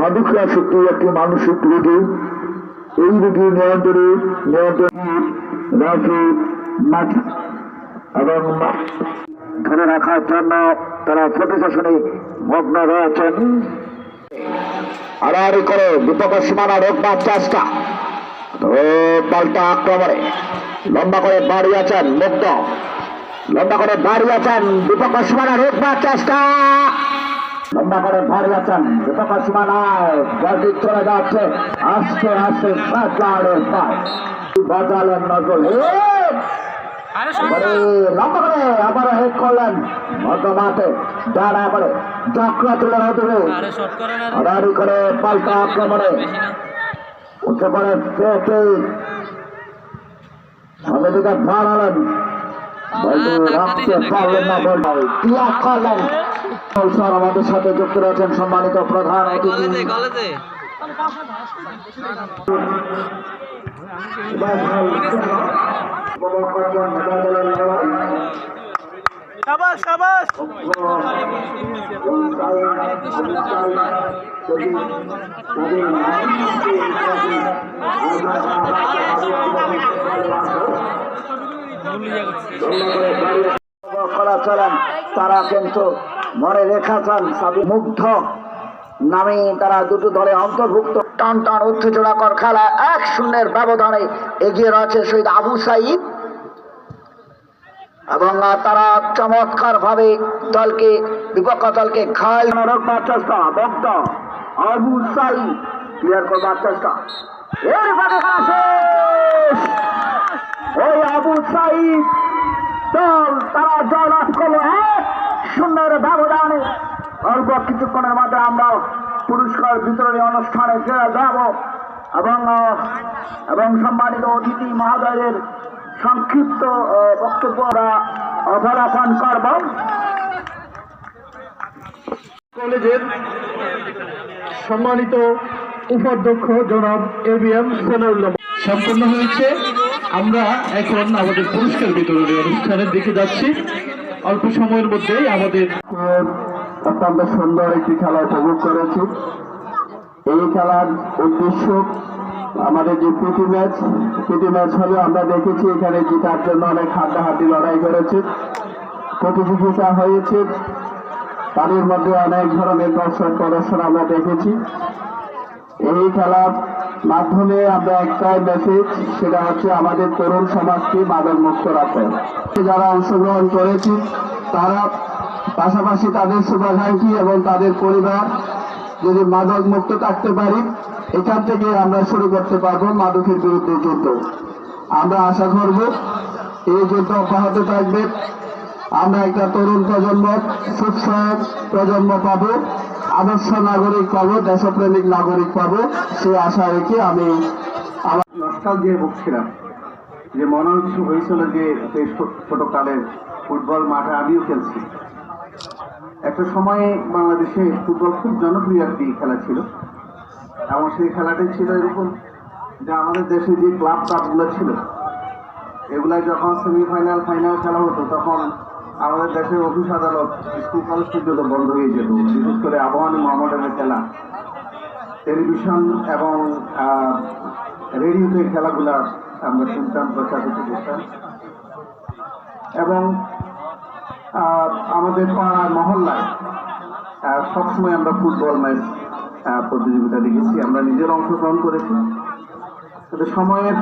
মাদকাসক্তি একটি মানসিক রোগী। এই রোগী নিয়ন্ত্রণে নিয়ন্ত্রণ মাটি এবং ধরে রাখার জন্য তারা প্রতিশাসনে মগ্ন রয়েছেন। আড়াআড়ি করে বিপক্ষের সীমানা রোকবার চেষ্টা। পাল্টা আক্রমণে লম্বা করে বাড়িয়েছেন মুগ্ধ লম্বা করে বাড়িয়েছেন বিপক্ষ সীমানা রোকবার চেষ্টা। লম্বা করে বাড়িয়েছেন বিপক্ষ সীমানায় বলটি চলে যাচ্ছে। আস্তে আস্তে সাতলাড়ের পায় বাজালেন নজর লম্বা করে আবার হেড করলেন। মধ্য মাঠে ডানা করে। চক্রা তুলে হতে আরে শর্ট করে না আড়াআড়ি করে পাল্টা আক্রমণে। উঠে পড়ে পেটে সামনে দিকে বলটি রাখতে পারলেন না বল ক্লিয়ার করলেন। স্যার আমাদের সাথে যুক্ত রয়েছেন সম্মানিত প্রধান অতিথি। কলেজে কলেজে। সাবাস সাবাস চলেন তারা কিন্তু মনে রেখেছেন সাবি মুগ্ধ নামে তারা দুটো দলে অন্তর্ভুক্ত। টান টান উত্তেজনাকর খেলা, এক শূন্যের ব্যবধানে এগিয়ে রয়েছে শহীদ আবু সাইদ। এবং তারা চমৎকার ভাবে দলকে, বিপক্ষ দলকে খাল বগ্ধ আবু সাইদ আবু দল তারা জয়লাভ করল অল্প কিছুক্ষণের মধ্যে আমরা পুরস্কার বিতরণী অনুষ্ঠানে যাব এবং এবং সম্মানিত অতিথি মহোদয়ের সংক্ষিপ্ত আহ, বক্তব্য আমরা করব। কলেজের সম্মানিত উপাধ্যক্ষ জনাব এ বি এম সোনাউল্লাহ সম্পন্ন হয়েছে। আমরা এখন আমাদের পুরস্কার বিতরণী অনুষ্ঠানের দিকে যাচ্ছি। অল্প সময়ের মধ্যেই আমাদের অত্যন্ত সুন্দর একটি খেলা উপভোগ করেছি। এই খেলার উদ্দেশ্য আমাদের যে প্রীতি ম্যাচ প্রীতি ম্যাচ হলে আমরা দেখেছি এখানে জিতার জন্য অনেক হাড্ডাহাড্ডি লড়াই করেছে। প্রতিযোগিতা হয়েছে, তাদের মধ্যে অনেক ধরনের দর্শক প্রদর্শন আমরা দেখেছি। এই খেলার মাধ্যমে আমরা একটাই মেসেজ সেটা হচ্ছে আমাদের তরুণ সমাজকে মাদক মুক্ত রাখতে যারা অংশগ্রহণ করেছি, তারা পাশাপাশি তাদের শুভাকাঙ্ক্ষী এবং তাদের পরিবার যদি মাদক মুক্ত থাকতে পারি, এখান থেকে আমরা শুরু করতে পারব মাদকের বিরুদ্ধে যুদ্ধ। আমরা আশা করব এই যুদ্ধ অব্যাহত থাকবে। আমরা একটা তরুণ প্রজন্ম সুস্থ প্রজন্ম পাবো, আদর্শ নাগরিক পাবো, দেশপ্রেমিক নাগরিক পাবো সে আশা রেখে আমি আমার নস্টাল দিয়ে ভুগছিলাম। যে মনে হয়েছিল যে ছোটকালের ফুটবল মাঠে আমিও খেলছি। একটা সময়ে বাংলাদেশে ফুটবল খুব জনপ্রিয় একটি খেলা ছিল। এবং সেই খেলাটাই ছিল এরকম যে আমাদের দেশে যে ক্লাব কাপগুলো ছিল, এগুলা যখন সেমিফাইনাল ফাইনাল খেলা হতো, তখন আমাদের দেশের অফিস আদালত স্কুল কলেজ পর্যন্ত বন্ধ হয়ে যেত, বিশেষ করে আবহানী মোহাম্মদের খেলা। টেলিভিশন এবং রেডিওতে খেলাগুলা আমরা শুনতাম প্রচারিত করতাম এবং আমাদের পাড়ার মহল্লায় সবসময় আমরা ফুটবল ম্যাচ প্রতিযোগিতা দেখেছি, আমরা নিজের অংশগ্রহণ করেছি। কিন্তু সময়ের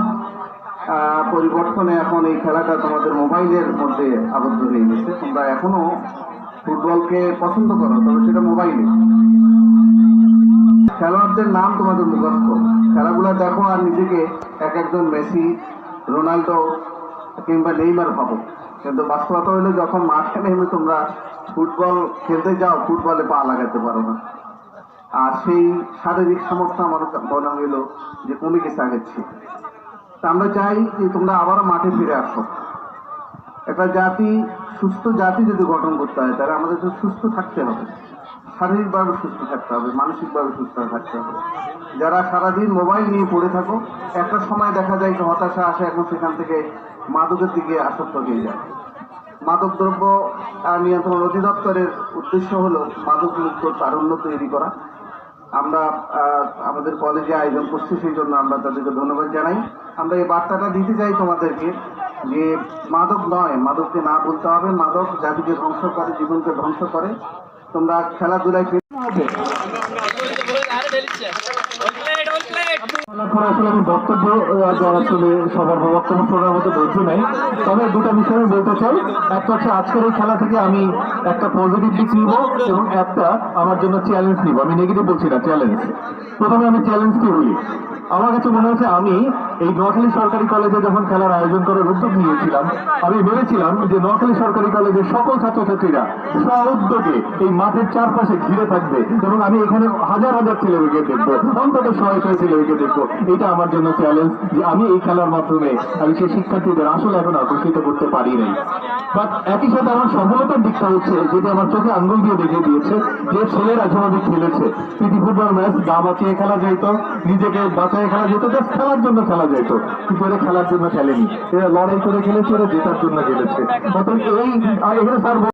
পরিবর্তনে এখন এই খেলাটা তোমাদের মোবাইলের মধ্যে আবদ্ধ হয়ে গেছে। তোমরা এখনও ফুটবলকে পছন্দ করো, তবে সেটা মোবাইলে। খেলোয়াড়দের নাম তোমাদের মুখস্থ। খেলাগুলো দেখো আর নিজেকে এক একজন মেসি, রোনাল্ডো কিংবা নেইমার ভাবো। কিন্তু বাস্তবতা হলো যখন মাঠে নেমে তোমরা ফুটবল খেলতে যাও, ফুটবলে পা লাগাতে পারো না। আর সেই শারীরিক সামর্থ্য আমার মনে হইল যে কমে গেছে আগের তা আমরা চাই যে তোমরা আবারও মাঠে ফিরে আসো। একটা জাতি, সুস্থ জাতি যদি গঠন করতে হয়, তাহলে আমাদের সুস্থ থাকতে হবে। শারীরিকভাবে সুস্থ থাকতে হবে, মানসিকভাবে সুস্থ থাকতে হবে। যারা সারাদিন মোবাইল নিয়ে পড়ে থাকো, একটা সময় দেখা যায় যে হতাশা আসে, এখন সেখান থেকে মাদকের দিকে আসক্ত হয়ে যায়। মাদক দ্রব্য নিয়ন্ত্রণ অধিদপ্তরের উদ্দেশ্য হলো মাদক মুক্ত তারুণ্য তৈরি করা। আমরা আমাদের কলেজে আয়োজন করছি, সেই জন্য আমরা তাদেরকে ধন্যবাদ জানাই। আমরা এই বার্তাটা দিতে চাই তোমাদেরকে যে মাদক নয়, মাদককে না বলতে হবে। মাদক জাতিকে ধ্বংস করে, জীবনকে ধ্বংস করে। তোমরা খেলাধুলায় পরে আসলে সবার মতো নেই তবে দুটো আমি বলতে একটা খেলা থেকে আমি একটা পজিটিভ নিব এবং একটা আমার জন্য চ্যালেঞ্জ নিব। আমি নেগেটিভ বলছি না চ্যালেঞ্জ প্রথমে আমি চ্যালেঞ্জটি বলি? আমার কাছে মনে হচ্ছে আমি এই নোয়াখালী সরকারি কলেজে যখন খেলার আয়োজন করার উদ্যোগ নিয়েছিলাম, আমি ভেবেছিলাম যে নোয়াখালী সরকারি কলেজের সকল ছাত্রছাত্রীরা উদ্যোগে এই মাঠের চারপাশে ঘিরে থাকবে এবং আমি এখানে হাজার হাজার ছেলেমেয়েকে দেখব, অন্তত শয়ে শয়ে ছেলেমেয়েকে দেখব। এটা আমার জন্য চ্যালেঞ্জ যে আমি এই খেলার মাধ্যমে আমি সেই শিক্ষার্থীদের আসলে এখন আকর্ষিত করতে পারি নাই। বাট একই সাথে আমার সফলতার দিকটা হচ্ছে যেটা আমার চোখে আঙ্গুল দিয়ে দেখিয়ে দিয়েছে যে ছেলেরা যেভাবে খেলেছে, প্রীতি ফুটবল ম্যাচ, গা বাঁচিয়ে খেলা যেত নিজেকে বাঁচিয়ে খেলা যেত, জাস্ট খেলার জন্য খেলা যেত। কিন্তু এরা খেলার জন্য খেলেনি? এরা লড়াই করে খেলেছে এরা জেতার জন্য খেলেছে। এই এখানে স্যার